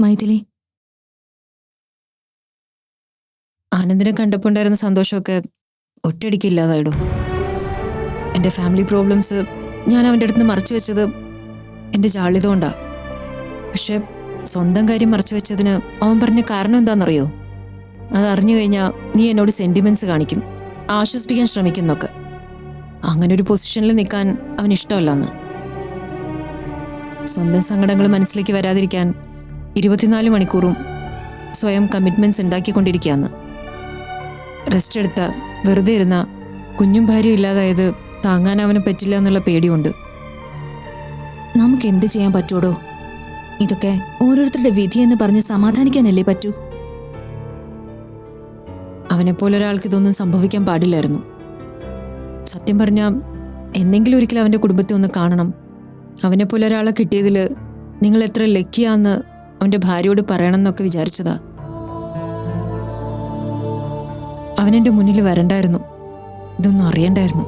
മൈഥിലി. ആനന്ദിനെ കണ്ടപ്പോണ്ടായിരുന്ന സന്തോഷമൊക്കെ ഒറ്റയടിക്ക് ഇല്ലാതായിടും എന്റെ ഫാമിലി പ്രോബ്ലംസ് ഞാൻ അവന്റെ അടുത്ത് മറച്ചു വെച്ചത് എന്റെ ജാള്യത കൊണ്ടാ പക്ഷെ സ്വന്തം കാര്യം മറച്ചു വെച്ചതിന് അവൻ പറഞ്ഞ കാരണം എന്താണെന്നറിയോ? അത് അറിഞ്ഞു കഴിഞ്ഞാൽ നീ എന്നോട് സെന്റിമെന്റ്സ് കാണിക്കും ആശ്വസിപ്പിക്കാൻ ശ്രമിക്കുന്നൊക്കെ. അങ്ങനെ ഒരു പൊസിഷനിൽ നിൽക്കാൻ അവൻ ഇഷ്ടമല്ലെന്ന്. സ്വന്തം സങ്കടങ്ങൾ മനസ്സിലേക്ക് വരാതിരിക്കാൻ ഇരുപത്തിനാല് മണിക്കൂറും സ്വയം കമ്മിറ്റ്മെന്റ്സ് ഉണ്ടാക്കിക്കൊണ്ടിരിക്കുകയാണ്. റെസ്റ്റ് എടുത്ത വെറുതെ ഇരുന്ന കുഞ്ഞും ഭാര്യയും ഇല്ലാതായത് താങ്ങാൻ അവന് പറ്റില്ല എന്നുള്ള പേടിയുണ്ട്. നമുക്ക് എന്ത് ചെയ്യാൻ പറ്റൂടോ ഇതൊക്കെ ഓരോരുത്തരുടെ വിധി എന്ന് പറഞ്ഞ് സമാധാനിക്കാനല്ലേ പറ്റൂ? അവനെപ്പോലൊരാൾക്ക് ഇതൊന്നും സംഭവിക്കാൻ പാടില്ലായിരുന്നു. സത്യം പറഞ്ഞാൽ എന്തെങ്കിലും ഒരിക്കലും അവന്റെ കുടുംബത്തെ ഒന്ന് കാണണം. അവനെപ്പോലൊരാളെ കിട്ടിയതിൽ നിങ്ങൾ എത്ര ലക്കിയാന്ന് അവന്റെ ഭാര്യയോട് പറയണം എന്നൊക്കെ വിചാരിച്ചതാ അവനെന്റെ മുന്നിൽ വരണ്ടായിരുന്നു. ഇതൊന്നും അറിയണ്ടായിരുന്നു.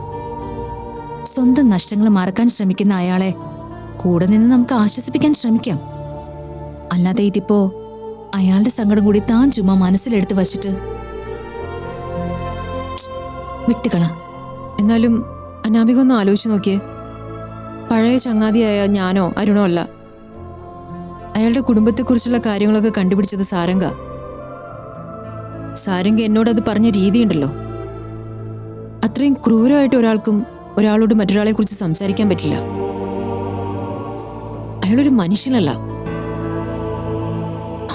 സ്വന്തം നഷ്ടങ്ങൾ മറക്കാൻ ശ്രമിക്കുന്ന അയാളെ കൂടെ നിന്ന് നമുക്ക് ആശ്വസിപ്പിക്കാൻ ശ്രമിക്കാം. അല്ലാതെ ഇതിപ്പോ അയാളുടെ സങ്കടം കൂടി താൻ ചുമ്മാ മനസ്സിലെടുത്ത് വച്ചിട്ട് വിട്ടുകള. എന്നാലും അനാമിക ഒന്ന് ആലോചിച്ച് നോക്കിയേ. പഴയ ചങ്ങാതിയായ ഞാനോ അരുണോ അല്ല. അയാളുടെ കുടുംബത്തെക്കുറിച്ചുള്ള കാര്യങ്ങളൊക്കെ കണ്ടുപിടിച്ചത് സാരംഗ. സാരംഗ എന്നോട് അത് പറഞ്ഞ രീതിയുണ്ടല്ലോ. അത്രയും ക്രൂരമായിട്ട് ഒരാൾക്കും ഒരാളോട് മറ്റൊരാളെ കുറിച്ച് സംസാരിക്കാൻ പറ്റില്ല. അയാളൊരു മനുഷ്യനല്ല.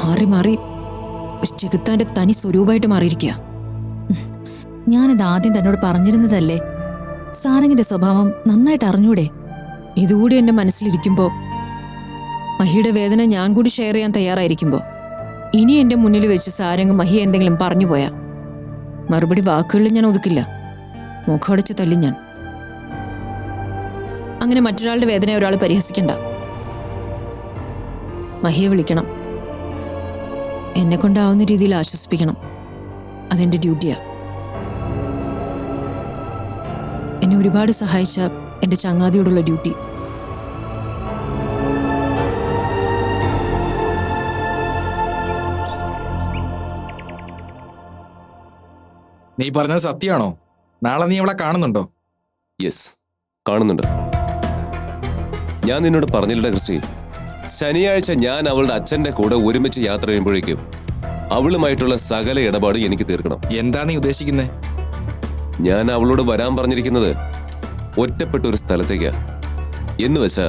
മാറി മാറി ഒരു ചെകുത്താന്റെ തനി സ്വരൂപമായിട്ട് മാറിയിരിക്കുക. ഞാനിത് ആദ്യം തന്നോട് പറഞ്ഞിരുന്നതല്ലേ? സാരംഗിന്റെ സ്വഭാവം നന്നായിട്ട് അറിഞ്ഞൂടെ? ഇതുകൂടി എന്റെ മനസ്സിലിരിക്കുമ്പോ മഹിയുടെ വേദന ഞാൻ കൂടി ഷെയർ ചെയ്യാൻ തയ്യാറായിരിക്കുമ്പോ ഇനി എന്റെ മുന്നിൽ വെച്ച് സാരംഗ് മഹി എന്തെങ്കിലും പറഞ്ഞു പോയാ മറുപടി വാക്കുകളിൽ ഞാൻ ഒതുക്കില്ല. മുഖമടച്ച് തല്ലി ഞാൻ. അങ്ങനെ മറ്റൊരാളുടെ വേദന ഒരാൾ പരിഹസിക്കണ്ട. മഹിയെ വിളിക്കണം. എന്നെ കൊണ്ടാവുന്ന രീതിയിൽ ആശ്വസിപ്പിക്കണം. അതെന്റെ ഡ്യൂട്ടിയാ. എന്നെ ഒരുപാട് സഹായിച്ച എന്റെ ചങ്ങാതിയോടുള്ള ഡ്യൂട്ടി. നീ പറഞ്ഞത് സത്യമാണോ? നാളെ നീ അവളെ കാണുന്നുണ്ടോ? യെസ് കാണുന്നുണ്ട്. ഞാൻ നിന്നോട് പറഞ്ഞില്ല കൃഷി ശനിയാഴ്ച ഞാൻ അവളുടെ അച്ഛന്റെ കൂടെ ഒരുമിച്ച് യാത്ര ചെയ്യുമ്പോഴേക്കും അവളുമായിട്ടുള്ള സകല ഇടപാട് എനിക്ക് തീർക്കണം. എന്താ നീ ഉദ്ദേശിക്കുന്നത് ഞാൻ അവളോട് വരാൻ പറഞ്ഞിരിക്കുന്നത് ഒറ്റപ്പെട്ട ഒരു സ്ഥലത്തേക്കാ. എന്ന് വെച്ചാ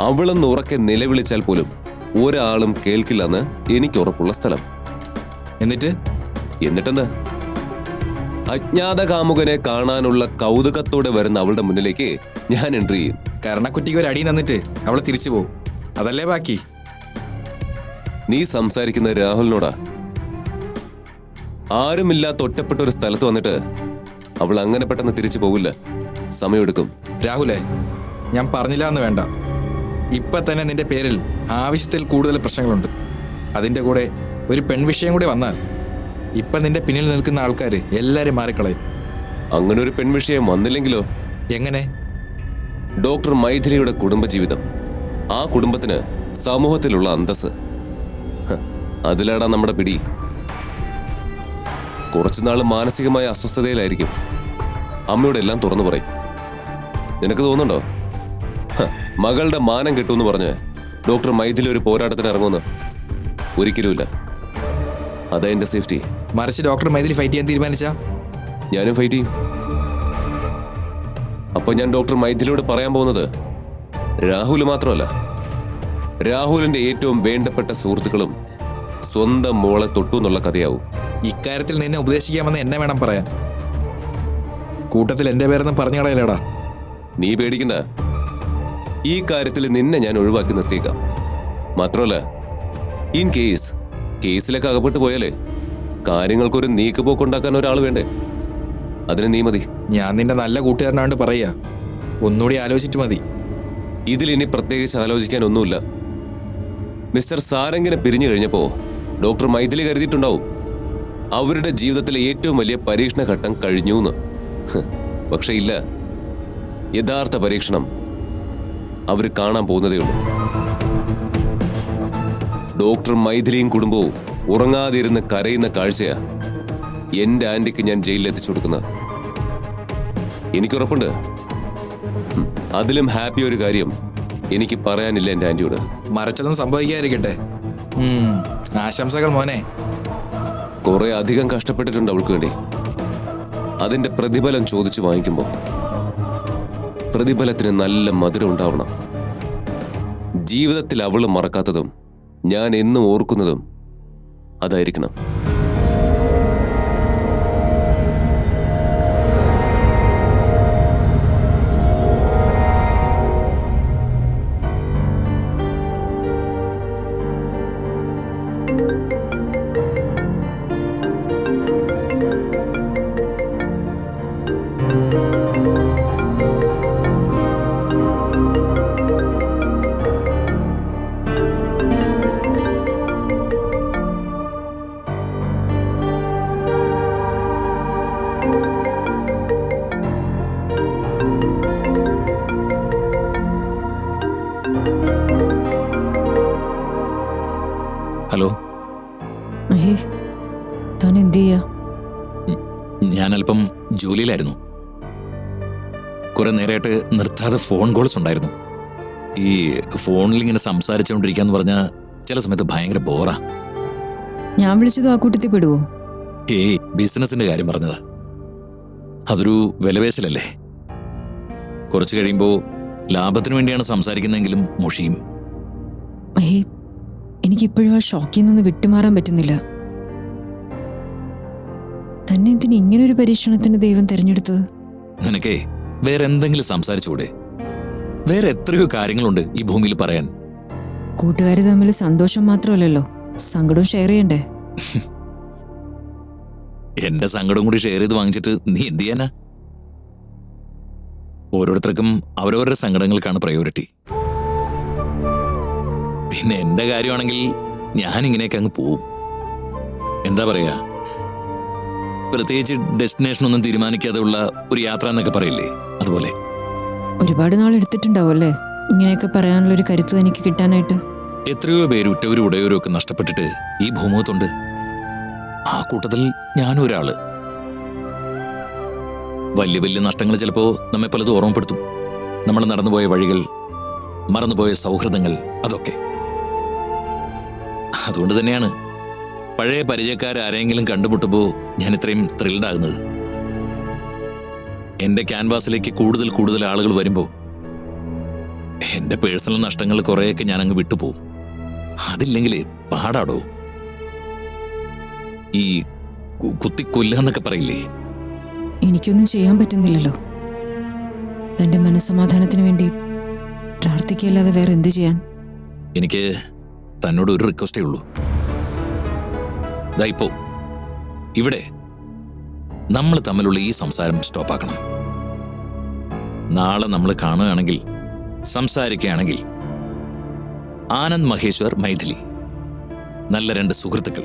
അവളൊന്ന് ഉറക്കെ നിലവിളിച്ചാൽ പോലും ഒരാളും കേൾക്കില്ലെന്ന് എനിക്ക് ഉറപ്പുള്ള സ്ഥലം. എന്നിട്ട്? എന്നിട്ടെന്താ? അജ്ഞാത കാമുകനെ കാണാനുള്ള കൗതുകത്തോടെ വരുന്ന അവളുടെ മുന്നിലേക്ക് ഞാൻ എൻട്രി ചെയ്യും. കരണക്കുറ്റിക്ക് ഒരു അടി തന്നിട്ട് അവളെ തിരിച്ചു പോകും അതല്ലേ ബാക്കി? നീ സംസാരിക്കുന്ന രാഹുലിനോടാ. ആരുമില്ലാത്ത ഒറ്റപ്പെട്ട ഒരു സ്ഥലത്ത് വന്നിട്ട് അവൾ അങ്ങനെ പെട്ടെന്ന് തിരിച്ചു പോകില്ല സമയമെടുക്കും. രാഹുലേ ഞാൻ പറഞ്ഞില്ല എന്ന് വേണ്ട. ഇപ്പൊ തന്നെ നിന്റെ പേരിൽ ആവശ്യത്തിൽ കൂടുതൽ പ്രശ്നങ്ങളുണ്ട്. അതിന്റെ കൂടെ ഒരു പെൺവിഷയം കൂടി വന്നാൽ ഇപ്പൊ നിന്റെ പിന്നിൽ നിൽക്കുന്ന ആൾക്കാർ എല്ലാരും മാറിക്കളയും. അങ്ങനെ ഒരു പെൺവിഷയം വന്നില്ലെങ്കിലോ? എങ്ങനെ? ഡോക്ടർ മൈഥിലിയുടെ കുടുംബജീവിതം. ആ കുടുംബത്തിന് സമൂഹത്തിലുള്ള അന്തസ് അതിലാടാ നമ്മുടെ പിടി. കുറച്ചുനാൾ മാനസികമായ അസ്വസ്ഥതയിലായിരിക്കും. അമ്മയോട് എല്ലാം തുറന്നു പറയും. നിനക്ക് തോന്നുന്നുണ്ടോ? മകളുടെ മാനം കിട്ടുമെന്ന് പറഞ്ഞ് ഡോക്ടർ മൈഥിലി ഒരു പോരാട്ടത്തിന് ഇറങ്ങുമെന്ന്. ഒരിക്കലുമില്ല. അതാ എന്റെ സേഫ്റ്റി മറിച്ച് ഡോക്ടർ മൈതിലി ഫൈറ്റ് ചെയ്യാൻ തീരുമാനിച്ച? ഞാനും ഫൈറ്റ് ചെയ്യും. അപ്പൊ ഞാൻ ഡോക്ടർ മൈഥിലിയോട് പറയാൻ പോകുന്നത് രാഹുൽ മാത്രമല്ല രാഹുലിന്റെ ഏറ്റവും വേണ്ടപ്പെട്ട സുഹൃത്തുക്കളും സ്വന്തം മോളെ തൊട്ടു എന്നുള്ള കഥയാവും. ഇക്കാര്യത്തിൽ നിന്നെ ഉപദേശിക്കാമെന്ന് എന്നെ വേണം പറയാൻ. കൂട്ടത്തിൽ എന്റെ പേരൊന്നും പറഞ്ഞു കളയല്ലേടാ. നീ പേടിക്കണ്ട. ഈ കാര്യത്തിൽ നിന്നെ ഞാൻ ഒഴിവാക്കി നിർത്തിയേക്കാം. മാത്രമല്ല ഇൻ കേസ് കേസിലൊക്കെ അകപ്പെട്ട് പോയാലേ കാര്യങ്ങൾക്കൊരു നീക്കുപോക്കുണ്ടാക്കാൻ ഒരാൾ വേണ്ടേ? അതിന് നീ മതി. ഞാൻ നിന്റെ നല്ല കൂട്ടുകാരനാണ്ട് പറയുക ഒന്നുകൂടി ആലോചിച്ചിട്ട് മതി. ഇതിൽ ഇനി പ്രത്യേകിച്ച് ആലോചിക്കാൻ ഒന്നുമില്ല മിസ്റ്റർ സാരംഗിനെ പിരിഞ്ഞു കഴിഞ്ഞപ്പോ ഡോക്ടർ മൈഥിലി കരുതിയിട്ടുണ്ടാവും. അവരുടെ ജീവിതത്തിലെ ഏറ്റവും വലിയ പരീക്ഷണ ഘട്ടം കഴിഞ്ഞു എന്ന് പക്ഷെ ഇല്ല. യഥാർത്ഥ പരീക്ഷണം അവർ കാണാൻ പോകുന്നതേ ഉള്ളൂ. ഡോക്ടർ മൈഥിലിയും കുടുംബവും ഉറങ്ങാതിരുന്ന് കരയുന്ന കാഴ്ചയാ എന്റെ ആന്റിക്ക് ഞാൻ ജയിലിൽ എത്തിച്ചു കൊടുക്കുന്നത്. എനിക്കുറപ്പുണ്ട്. അതിലും ഹാപ്പി ഒരു കാര്യം എനിക്ക് പറയാനില്ല എന്റെ ആന്റിയോട്. മറച്ചതും സംഭവിക്കാതിരിക്കട്ടെ. ആശംസകൾ മോനെ. കുറെ അധികം കഷ്ടപ്പെട്ടിട്ടുണ്ട് അവൾക്ക് വേണ്ടി. അതിന്റെ പ്രതിഫലം ചോദിച്ചു വാങ്ങിക്കുമ്പോൾ പ്രതിഫലത്തിന് നല്ല മധുരം ഉണ്ടാവണം. ജീവിതത്തിൽ അവൾ മറക്കാത്തതും ഞാൻ എന്നും ഓർക്കുന്നതും അതായിരിക്കണം. നിർത്താതെ ഫോൺ കോൾസ് ഉണ്ടായിരുന്നു. ഈ ഫോണിൽ ഇങ്ങനെ സംസാരിച്ചുകൊണ്ടിരിക്കാന്ന് പറഞ്ഞാൽ ചില സമയത്ത് ഭയങ്കര ബോറാ ഞാൻ വിളിച്ചത് ആ കൂട്ടത്തിൽ പെടുവോ? ഏയ് ബിസിനസിന്റെ കാര്യം പറഞ്ഞതാ. അതൊരു വിലപേശലല്ലേ? കുറച്ച് കഴിയുമ്പോൾ ലാഭത്തിന് വേണ്ടിയാണ് സംസാരിക്കുന്നതെങ്കിലും മുഷിയും. എനിക്കിപ്പോഴും ആ ഷോക്കിൽ നിന്ന് വിട്ടുമാറാൻ പറ്റുന്നില്ല. തന്നെ എന്തിന് ഇങ്ങനൊരു പരീക്ഷണത്തിന് ദൈവം തിരഞ്ഞെടുത്തത്? നിനക്കേ വേറെ എന്തെങ്കിലും സംസാരിച്ചുകൂടെ? വേറെ എത്രയോ കാര്യങ്ങളുണ്ട് ഈ ഭൂമിയിൽ പറയാൻ. കൂട്ടുകാർ തമ്മിൽ സന്തോഷം മാത്രമല്ലല്ലോ. സങ്കടവും ഷെയർ ചെയ്യണ്ടേ? എന്റെ സങ്കടം കൂടി ഷെയർ ചെയ്ത് വാങ്ങിച്ചിട്ട് നീ എന്ത് ചെയ്യാനാ? ഓരോരുത്തർക്കും അവരവരുടെ സങ്കടങ്ങൾക്കാണ് പ്രയോറിറ്റി പിന്നെ എന്റെ കാര്യമാണെങ്കിൽ ഞാൻ ഇങ്ങനെയൊക്കെ അങ്ങ് പോവും. എന്താ പറയാ? പ്രത്യേകിച്ച് ഡെസ്റ്റിനേഷൻ ഒന്നും തീരുമാനിക്കാതെ ഉള്ള ഒരു യാത്ര എന്നൊക്കെ പറയില്ലേ? അതുപോലെ. ഒരുപാട് നാൾ എടുത്തിട്ടുണ്ടാവും അല്ലേ? ഇങ്ങനെയൊക്കെ പറയാനുള്ള ഒരു കരുത്ത് എനിക്ക് കിട്ടാനായിട്ട്. എത്രയോ പേര് ഉറ്റവരും ഉടയവരും ഒക്കെ നഷ്ടപ്പെട്ടിട്ട് ഈ ഭൂമുഖത്തുണ്ട്. ആ കൂട്ടത്തിൽ ഞാനും ഒരാൾ. വലിയ വലിയ നഷ്ടങ്ങൾ ചിലപ്പോ നമ്മെ പലതും ഓർമ്മപ്പെടുത്തും. നമ്മൾ നടന്നുപോയ വഴികൾ മറന്നുപോയ സൗഹൃദങ്ങൾ അതൊക്കെ. അതുകൊണ്ട് തന്നെയാണ് പഴയ പരിചയക്കാർ ആരെങ്കിലും കണ്ടുമുട്ടുമ്പോൾ ഞാൻ ഇത്രയും ത്രിൽഡ് എന്റെ ക്യാൻവാസിലേക്ക് കൂടുതൽ കൂടുതൽ ആളുകൾ വരുമ്പോൾ എന്റെ പേഴ്സണൽ നഷ്ടങ്ങൾ കുറേയൊക്കെ ഞാൻ അങ്ങ് വിട്ടുപോകും അതില്ലെങ്കിൽ പാടാടോ? ഈ കുത്തി എന്നൊക്കെ പറയില്ലേ? എനിക്കൊന്നും ചെയ്യാൻ പറ്റുന്നില്ലല്ലോ. തന്റെ മനസ്സമാധാനത്തിന് വേണ്ടി പ്രാർത്ഥിക്കല്ലാതെ വേറെ എന്ത് ചെയ്യാൻ? എനിക്ക് തന്നോട് ഒരു റിക്വസ്റ്റേ ഉള്ളൂ. ഇപ്പോ ഇവിടെ നമ്മൾ തമ്മിലുള്ള ഈ സംസാരം സ്റ്റോപ്പാക്കണം. നാളെ നമ്മൾ കാണുകയാണെങ്കിൽ സംസാരിക്കുകയാണെങ്കിൽ. ആനന്ദ് മഹേശ്വർ മൈഥിലി. നല്ല രണ്ട് സുഹൃത്തുക്കൾ.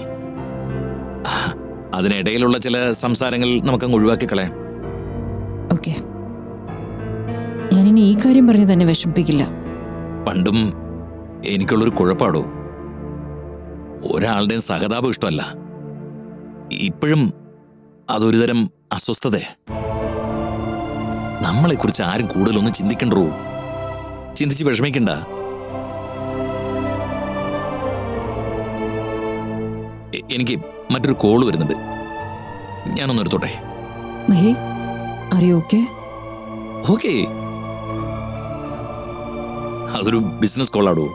അതിനിടയിലുള്ള ചില സംസാരങ്ങൾ നമുക്കങ്ങ് ഒഴിവാക്കി കളയാം. ഓക്കെ. ഞാനിനി ഈ കാര്യം പറഞ്ഞ് തന്നെ വിഷമിപ്പിക്കില്ല. പണ്ടും എനിക്കുള്ളൊരു കുഴപ്പാടോ? ഒരാളുടെയും സഹതാപം ഇഷ്ടമല്ല. ഇപ്പോഴും അതൊരു തരം അസ്വസ്ഥത നമ്മളെക്കുറിച്ച് ആരും കൂടുതലൊന്നും ചിന്തിക്കണ്ടോ ചിന്തിച്ച് വിഷമിക്കണ്ട. എനിക്ക് മറ്റൊരു കോൾ വരുന്നുണ്ട്. ഞാനൊന്ന് എടുത്തോട്ടെ? മഹി അറിയോ ഓക്കെ ഓക്കേ അതൊരു ബിസിനസ് കോളാടോ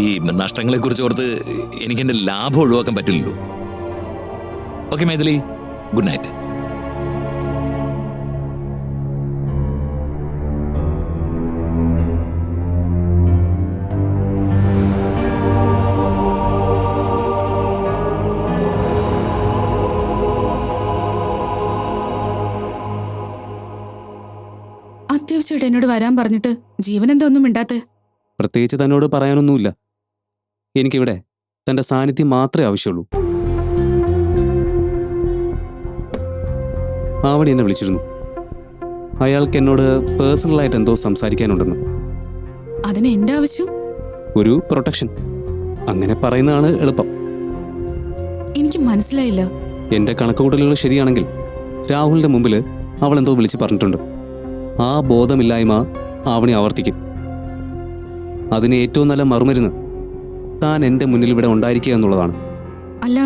ഈ നഷ്ടങ്ങളെ കുറിച്ച് ഓർത്ത് എനിക്ക് എന്റെ ലാഭം ഒഴിവാക്കാൻ പറ്റില്ലല്ലോ. ഓക്കെ മേഖലി ഗുഡ് നൈറ്റ് എന്നോട് വരാൻ പറഞ്ഞിട്ട് ജീവൻ എന്താ ഒന്നും മിണ്ടാത്തെ? പ്രത്യേകിച്ച് തന്നോട് പറയാനൊന്നുമില്ല. എനിക്കിവിടെ തന്റെ സാന്നിധ്യം മാത്രമേ ആവശ്യമുള്ളൂ. ആവണി എന്നെ വിളിച്ചിരുന്നു. അയാൾക്ക് എന്നോട് പേഴ്സണലായിട്ട് എന്തോ സംസാരിക്കാനുണ്ടെന്ന്. അതിന് എന്റെ ആവശ്യം? ഒരു പ്രൊട്ടക്ഷൻ. അങ്ങനെ പറയുന്നതാണ് എളുപ്പം. എനിക്ക് മനസ്സിലായില്ല. എന്റെ കണക്കുകൂട്ടലുകൾ ശരിയാണെങ്കിൽ രാഹുലിന്റെ മുമ്പിൽ അവൾ എന്തോ വിളിച്ച് പറഞ്ഞിട്ടുണ്ട്. ആ ബോധമില്ലായ്മ ആവണി ആവർത്തിക്കും. അതിന് ഏറ്റവും നല്ല മറുമരുന്ന് താൻ എന്റെ മുന്നിൽ ഇവിടെ ഉണ്ടായിരിക്കുക എന്നുള്ളതാണ്. അല്ല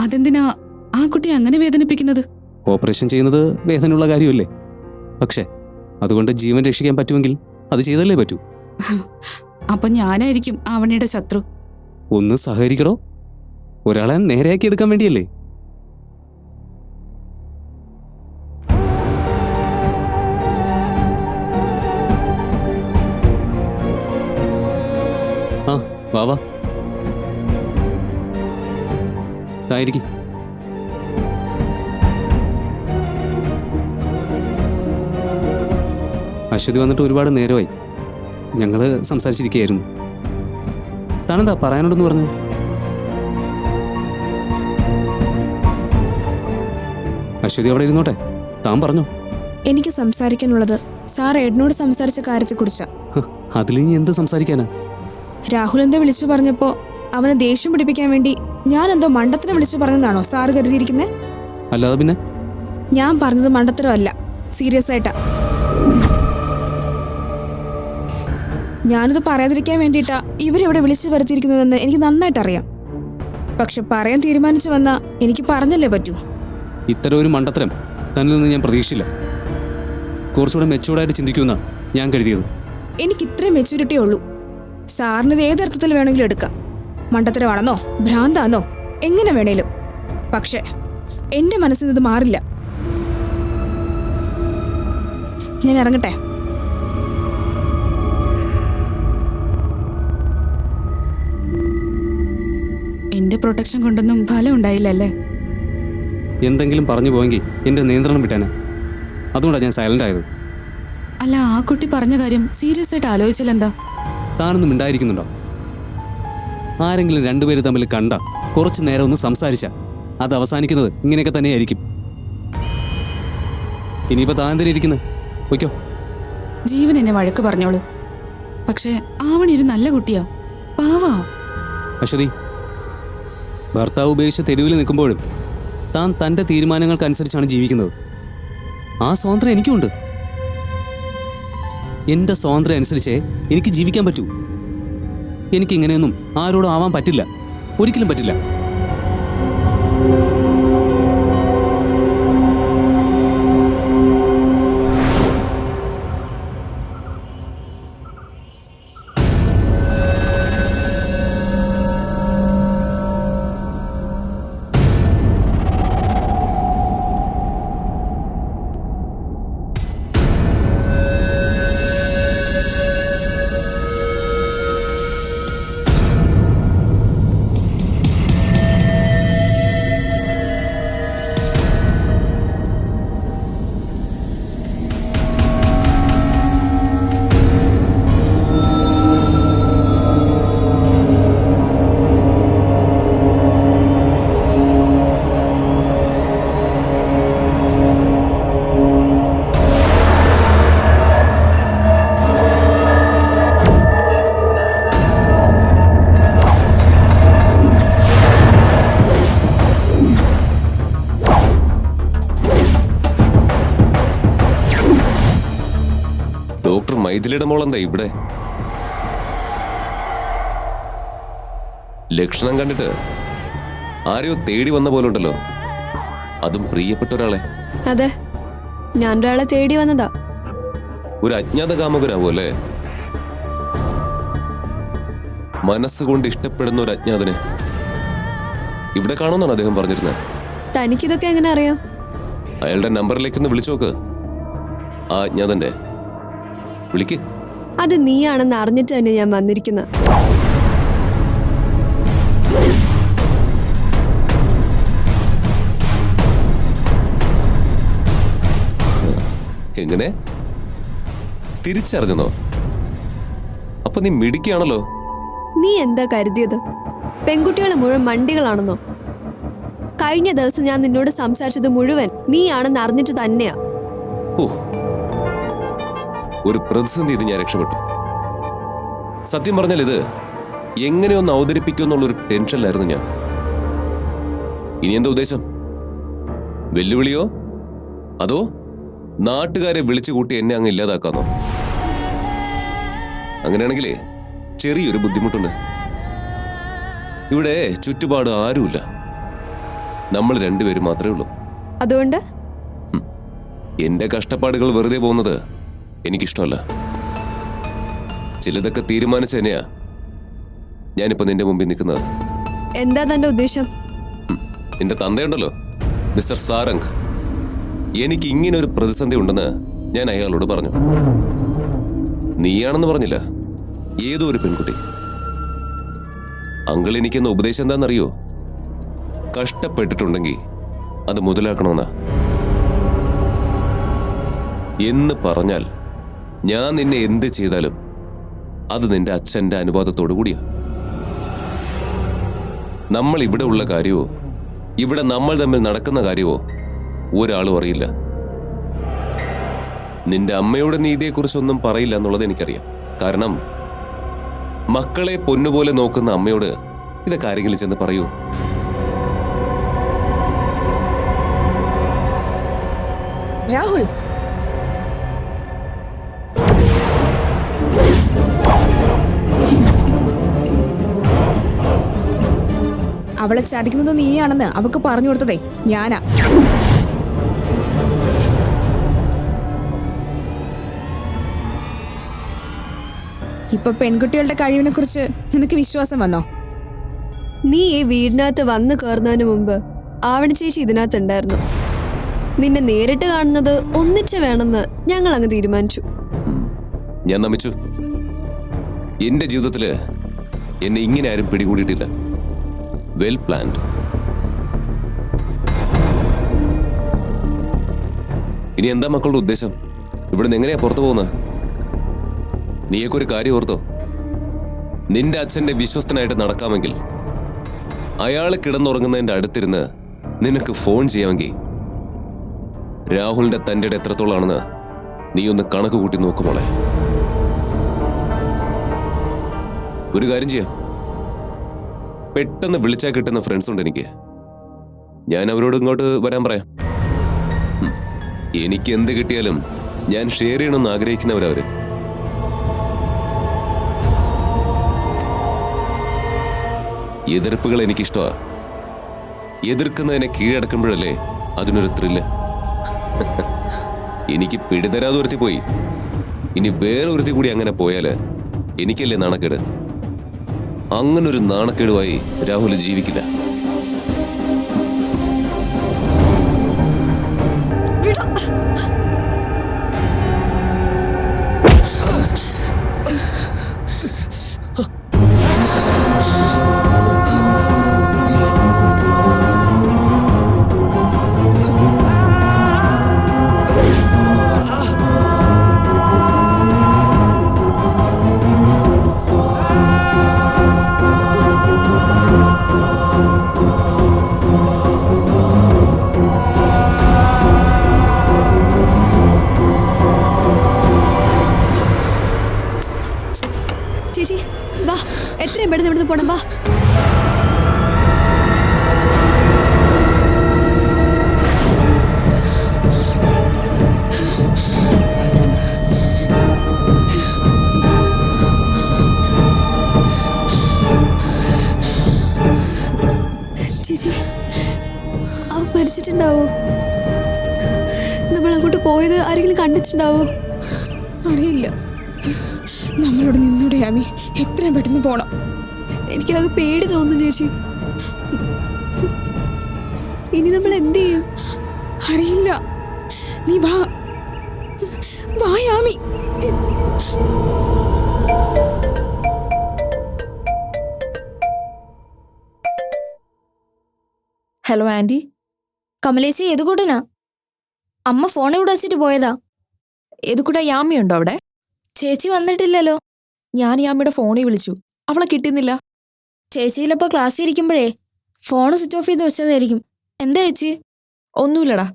അതെന്തിനാ ആ കുട്ടി അങ്ങനെ വേദനിപ്പിക്കുന്നത്? ഓപ്പറേഷൻ ചെയ്യുന്നത് വേദനയുള്ള കാര്യമല്ലേ? പക്ഷേ അതുകൊണ്ട് ജീവൻ രക്ഷിക്കാൻ പറ്റുമെങ്കിൽ അത് ചെയ്തല്ലേ പറ്റൂ. അപ്പൊ ഞാനായിരിക്കും ആവണിയുടെ ശത്രു. ഒന്ന് സഹകരിക്കടോ? ഒരാളെ നേരെയാക്കി എടുക്കാൻ വേണ്ടിയല്ലേ? തായിരിക്കും അശ്വതി വന്നിട്ട് ഒരുപാട് നേരമായി. ഞങ്ങൾ സംസാരിച്ചിരിക്കുകയായിരുന്നു. താനെന്താ പറയാനുണ്ടെന്ന് പറഞ്ഞത് അശ്വതി അവിടെ ഇരുന്നോട്ടെ. താൻ പറഞ്ഞു? എനിക്ക് സംസാരിക്കാനുള്ളത് സാർ എഡിനോട് സംസാരിച്ച കാര്യത്തെക്കുറിച്ചാണ് അതിൽ എന്ത് സംസാരിക്കാനാ? രാഹുൽ എന്താ വിളിച്ചു പറഞ്ഞപ്പോ അവനെ ദേഷ്യം പിടിപ്പിക്കാൻ വേണ്ടി ഞാൻ എന്തോ മണ്ടത്തിനെ വിളിച്ചു പറഞ്ഞതാണോ സാർ കരുതിയിരിക്കുന്നത് അല്ലാതെ പിന്നെ? ഞാൻ പറഞ്ഞത് മണ്ടത്തരമല്ല സീരിയസ് ആയിട്ടാ. ഞാനിത് പറയാതിരിക്കാൻ വേണ്ടിയിട്ടാ ഇവരിവിടെ വിളിച്ചു വരുത്തിയിരിക്കുന്നതെന്ന് എനിക്ക് നന്നായിട്ട് അറിയാം പക്ഷെ പറയാൻ തീരുമാനിച്ചു വന്ന എനിക്ക് പറഞ്ഞല്ലേ പറ്റൂ. ഇത്തരം ഒരു മണ്ടത്തരം തന്നിൽ നിന്ന് ഞാൻ പ്രതീക്ഷിച്ചില്ല. കുറച്ചുകൂടെ മെച്ചൂർഡായിട്ട് ചിന്തിക്കുന്ന ഞാൻ കരുതിയത്. എനിക്ക് ഇത്രയും മെച്യൂരിറ്റി ഉള്ളൂ. സാറിന് ഇത് ഏതർത്ഥത്തിൽ വേണമെങ്കിലും എടുക്കാം. മണ്ടത്തരമാണെന്നോ? ഭ്രാന്താന്നോ? എങ്ങനെ വേണേലും. പക്ഷേ എന്റെ മനസ്സിൽ ഇത് മാറില്ല. ഞാൻ ഇറങ്ങട്ടെ? എന്റെ പ്രൊട്ടക്ഷൻ കൊണ്ടൊന്നും ഫലം ഉണ്ടായില്ലല്ലേ? എന്തെങ്കിലും പറഞ്ഞു പോയെങ്കിൽ എന്റെ നിയന്ത്രണം വിട്ടേനെ. അതുകൊണ്ടാണ് ഞാൻ സൈലന്റ് ആയത്. അല്ല ആ കുട്ടി പറഞ്ഞ കാര്യം സീരിയസ് ആയിട്ട് ആലോചിച്ചാലെന്താ? താനൊന്നും ഉണ്ടായിരിക്കുന്നുണ്ടോ ആരെങ്കിലും രണ്ടുപേര് തമ്മിൽ കണ്ട കുറച്ചു നേരം ഒന്ന് സംസാരിച്ച. അത് അവസാനിക്കുന്നത് ഇങ്ങനെയൊക്കെ തന്നെയായിരിക്കും. ഇനിയിപ്പോ താൻ തന്നെ ഇരിക്കുന്നത് പൊയ്ക്കോ. ജീവൻ എന്നെ വഴക്ക് പറഞ്ഞോളൂ. പക്ഷേ ആവണി ഒരു നല്ല കുട്ടിയാ. പാവാ. അശ്വതി ഭർത്താവ് ഉപേക്ഷിച്ച് തെരുവിൽ നിൽക്കുമ്പോഴും താൻ തന്റെ തീരുമാനങ്ങൾക്കനുസരിച്ചാണ് ജീവിക്കുന്നത്. ആ സ്വാതന്ത്ര്യം എനിക്കുണ്ട്. എന്റെ സ്വാതന്ത്ര്യം അനുസരിച്ചേ എനിക്ക് ജീവിക്കാൻ പറ്റൂ. എനിക്ക് ഇങ്ങനെയൊന്നും ആരോടും ആവാൻ പറ്റില്ല. ഒരിക്കലും പറ്റില്ല. മൈഥിലിയുടെ മോളെന്താ ഇവിടെ? ലക്ഷണം കണ്ടിട്ട് ആരെയോ തേടി വന്ന പോലെ ഉണ്ടല്ലോ. അതും പ്രിയപ്പെട്ട ഒരാളെ. അതെ ഞാൻ ഒരാളെ തേടി വന്നതാ. ഒരു അജ്ഞാത കാമുകനാവും അല്ലേ? മനസ്സുകൊണ്ട് ഇഷ്ടപ്പെടുന്ന ഒരു അജ്ഞാതനെ. ഇവിടെ കാണുന്നാണ് അദ്ദേഹം പറഞ്ഞിരുന്നത്. തനിക്കിതൊക്കെ എങ്ങനെ അറിയാം? അയാളുടെ നമ്പറിലേക്ക് ഒന്ന് വിളിച്ചു നോക്ക്. ആ അജ്ഞാതന്റെ. വിളിക്ക്. അത് നീയാണെന്ന് അറിഞ്ഞിട്ട് തന്നെ ഞാൻ വന്നിരിക്കുന്നത് എങ്ങനെ? തിരിച്ചറിഞ്ഞോ അപ്പൊ നീ മിടിക്കുകയാണല്ലോ നീ എന്താ കരുതിയത്? പെൺകുട്ടികൾ മുഴുവൻ മണ്ടികളാണെന്നോ? കഴിഞ്ഞ ദിവസം ഞാൻ നിന്നോട് സംസാരിച്ചത് മുഴുവൻ നീയാണെന്ന് അറിഞ്ഞിട്ട് തന്നെയാ. ഒരു പ്രതിസന്ധി ഇത് ഞാൻ രക്ഷപ്പെട്ടു. സത്യം പറഞ്ഞാൽ ഇത് എങ്ങനെയൊന്ന് അവതരിപ്പിക്കുമെന്നുള്ളൊരു ടെൻഷനിലായിരുന്നു ഞാൻ. ഇനി എന്താ ഉദ്ദേശം? വെല്ലുവിളിയോ? അതോ നാട്ടുകാരെ വിളിച്ചു കൂട്ടി എന്നെ അങ്ങ് ഇല്ലാതാക്കാന്നോ? അങ്ങനെയാണെങ്കിലേ ചെറിയൊരു ബുദ്ധിമുട്ടുണ്ട്. ഇവിടെ ചുറ്റുപാട് ആരുമില്ല. നമ്മൾ രണ്ടുപേരും മാത്രമേ ഉള്ളൂ. അതുകൊണ്ട്? എന്റെ കഷ്ടപ്പാടുകൾ വെറുതെ പോകുന്നത് എനിക്കിഷ്ടമല്ല. ചിലതൊക്കെ തീരുമാനിച്ച തന്നെയാ ഞാനിപ്പോ നിന്റെ മുമ്പിൽ നിൽക്കുന്നത്. എന്താ തന്റെ ഉദ്ദേശം? നിന്റെ തന്തയുണ്ടല്ലോ മിസ്റ്റർ സാരംഗ്. എനിക്ക് ഇങ്ങനെ ഒരു പ്രതിസന്ധി ഉണ്ടെന്ന് ഞാൻ അയാളോട് പറഞ്ഞു. നീയാണെന്ന് പറഞ്ഞില്ല. ഏതോ ഒരു പെൺകുട്ടി. അങ്കിൾ എനിക്കെന്ന ഉപദേശം എന്താണെന്നറിയോ? കഷ്ടപ്പെട്ടിട്ടുണ്ടെങ്കിൽ അത് മുതലാക്കണമെന്നാ. എന്ന് പറഞ്ഞാൽ ഞാൻ നിന്നെ എന്ത് ചെയ്താലും അത് നിന്റെ അച്ഛന്റെ അനുവാദത്തോടു കൂടിയാ നമ്മൾ ഇവിടെ ഉള്ള കാര്യമോ ഇവിടെ നമ്മൾ തമ്മിൽ നടക്കുന്ന കാര്യമോ ഒരാളും അറിയില്ല. നിന്റെ അമ്മയുടെ നീതിയെക്കുറിച്ചൊന്നും പറയില്ല എന്നുള്ളത് എനിക്കറിയാം. കാരണം മക്കളെ പൊന്നുപോലെ നോക്കുന്ന അമ്മയോട് ഇതൊക്കെ ആരെങ്കിലും ചെന്ന് പറയൂ? രാഹുൽ അവളെ ചതിക്കുന്നത് നീയാണെന്ന് അവക്ക് പറഞ്ഞു കൊടുത്തതേ ഞാനാ. ഇപ്പൊ പെൺകുട്ടികളുടെ കഴിവിനെ കുറിച്ച് നിനക്ക് വിശ്വാസം വന്നോ? നീ ഈ വീടിനകത്ത് വന്നു കയറുന്നതിന് മുമ്പ് ആവണ ചേച്ചി ഇതിനകത്ത് ഉണ്ടായിരുന്നു. നിന്നെ നേരിട്ട് കാണുന്നത് ഒന്നിച്ച് വേണമെന്ന് ഞങ്ങൾ അങ്ങ് തീരുമാനിച്ചു. ഞാൻ നമിച്ചു. എന്റെ ജീവിതത്തിൽ എന്നെ ഇങ്ങനെ ആരും പിടികൂടിയിട്ടില്ല. Well planned. ഇനി എന്താ മക്കളുടെ ഉദ്ദേശം? ഇവിടുന്ന് എങ്ങനെയാ പുറത്തു പോകുന്നത് നീയൊക്കെ ഒരു കാര്യം ഓർത്തോ. നിന്റെ അച്ഛന്റെ വിശ്വസ്തനായിട്ട് നടക്കാമെങ്കിൽ അയാൾ കിടന്നുറങ്ങുന്നതിന്റെ അടുത്തിരുന്ന് നിനക്ക് ഫോൺ ചെയ്യാമെങ്കിൽ രാഹുലിന്റെ തന്റെ എത്രത്തോളാണെന്ന് നീ ഒന്ന് കണക്ക് കൂട്ടി നോക്കുമോളെ ഒരു കാര്യം ചെയ്യാം. പെട്ടെന്ന് വിളിച്ചാൽ കിട്ടുന്ന ഫ്രണ്ട്സ് ഉണ്ട് എനിക്ക്. ഞാൻ അവരോട് ഇങ്ങോട്ട് വരാൻ പറയാം. എനിക്ക് എന്ത് കിട്ടിയാലും ഞാൻ ഷെയർ ചെയ്യണമെന്ന് ആഗ്രഹിക്കുന്നവരവർ എതിർപ്പുകൾ എനിക്കിഷ്ടമാ എതിർക്കുന്നതിനെ കീഴടക്കുമ്പോഴല്ലേ അതിനൊരു ത്രില്ല് എനിക്ക് പിടിതരാതെ ഒരുത്തി പോയി ഇനി വേറെ ഒരുത്തി കൂടി അങ്ങനെ പോയാൽ എനിക്കല്ലേ നാണക്കേട്. അങ്ങനൊരു നാണക്കേടുമായി രാഹുൽ ജീവിക്കില്ല. എത്രയും പെട്ടെന്ന് ഇവിടുന്ന് പോണം വാ. മരിച്ചിട്ടുണ്ടാവോ? നമ്മൾ അങ്ങോട്ട് പോയത് ആരെങ്കിലും കണ്ടിട്ടുണ്ടാവോ? അറിയില്ല. നമ്മളോട് നിന്നൂടെ ആമി എത്രയും പെട്ടെന്ന് പോണം? എനിക്കത് പേടി തോന്നുന്നു ചേച്ചി. ഇനി നമ്മൾ എന്ത് ചെയ്യും? അറിയില്ല. നീ വാ. വാ ആമി ഹലോ ആന്റി. കമലേശി ഏത് കൂട്ടനാ അമ്മ ഫോൺ ഇവിടെ വെച്ചിട്ട് പോയതാ. ഏത് കൂടെ യാമിയുണ്ടോ അവിടെ? ചേച്ചി വന്നിട്ടില്ലല്ലോ. ഞാൻ യാമിയുടെ ഫോണിൽ വിളിച്ചു. അവളെ കിട്ടുന്നില്ല. ചേച്ചി ചിലപ്പോൾ ക്ലാസ്സിൽ ഇരിക്കുമ്പോഴേ ഫോൺ സ്വിച്ച് ഓഫ് ചെയ്ത് വെച്ചതായിരിക്കും. എന്താ ചേച്ചി? ഒന്നുമില്ലടാ.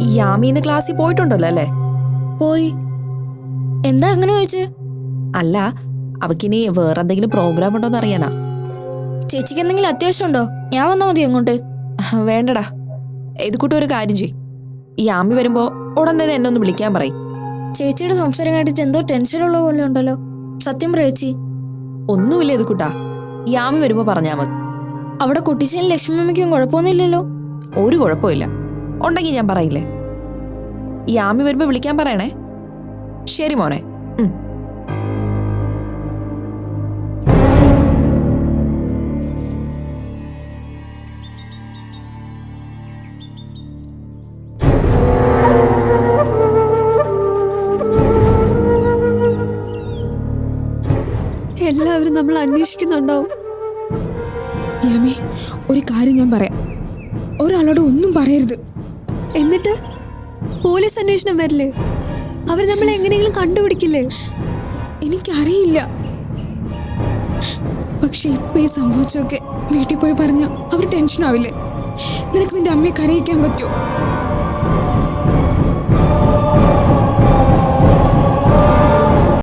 ഈ യാമി ഇന്ന് ക്ലാസ്സിൽ പോയിട്ടുണ്ടല്ലോ അല്ലേ? പോയി. എന്താ അങ്ങനെ ചോദിച്ചു? അല്ല അവക്കിനി വേറെ എന്തെങ്കിലും പ്രോഗ്രാം ഉണ്ടോ എന്ന് അറിയാനാ. ചേച്ചിക്ക് എന്തെങ്കിലും അത്യാവശ്യം ഉണ്ടോ ഞാൻ വന്നാൽ മതി അങ്ങോട്ട്. വേണ്ടടാ. ഇത് കൂട്ടും ഒരു കാര്യം ചെയ് ഈ ആമി വരുമ്പോ ഉടൻ തന്നെ എന്നെ ഒന്ന് വിളിക്കാൻ പറയും. ചേച്ചിയുടെ സംസാരം കേട്ടിട്ട് എന്തോ ടെൻഷനുള്ള പോലെ ഉണ്ടല്ലോ. സത്യം പ്രേച്ചി ഒന്നുമില്ല ഇത് കുട്ടാ. യാമി വരുമ്പോ പറഞ്ഞാ മതി. അവിടെ കുട്ടിച്ചനും ലക്ഷ്മിമ്മയ്ക്കും കുഴപ്പമൊന്നുമില്ലല്ലോ. ഒരു കുഴപ്പമില്ല. ഉണ്ടെങ്കിൽ ഞാൻ പറയില്ലേ? യാമി വരുമ്പോ വിളിക്കാൻ പറയണേ? ശരി മോനെ. അന്വേഷിക്കുന്നുണ്ടാവും. ഒരു കാര്യം ഞാൻ പറയാം. ഒരാളോട് ഒന്നും പറയരുത്. എന്നിട്ട് പോലീസ് അന്വേഷണം വരില്ലേ? അവർ നമ്മളെ എങ്ങനെയെങ്കിലും കണ്ടുപിടിക്കില്ലേ? എനിക്കറിയില്ല. പക്ഷെ ഇപ്പൊ ഈ സംഭവിച്ചൊക്കെ വീട്ടിൽ പോയി പറഞ്ഞ അവർ ടെൻഷൻ ആവില്ലേ നിനക്ക് നിന്റെ അമ്മയെ കരയിക്കാൻ പറ്റുമോ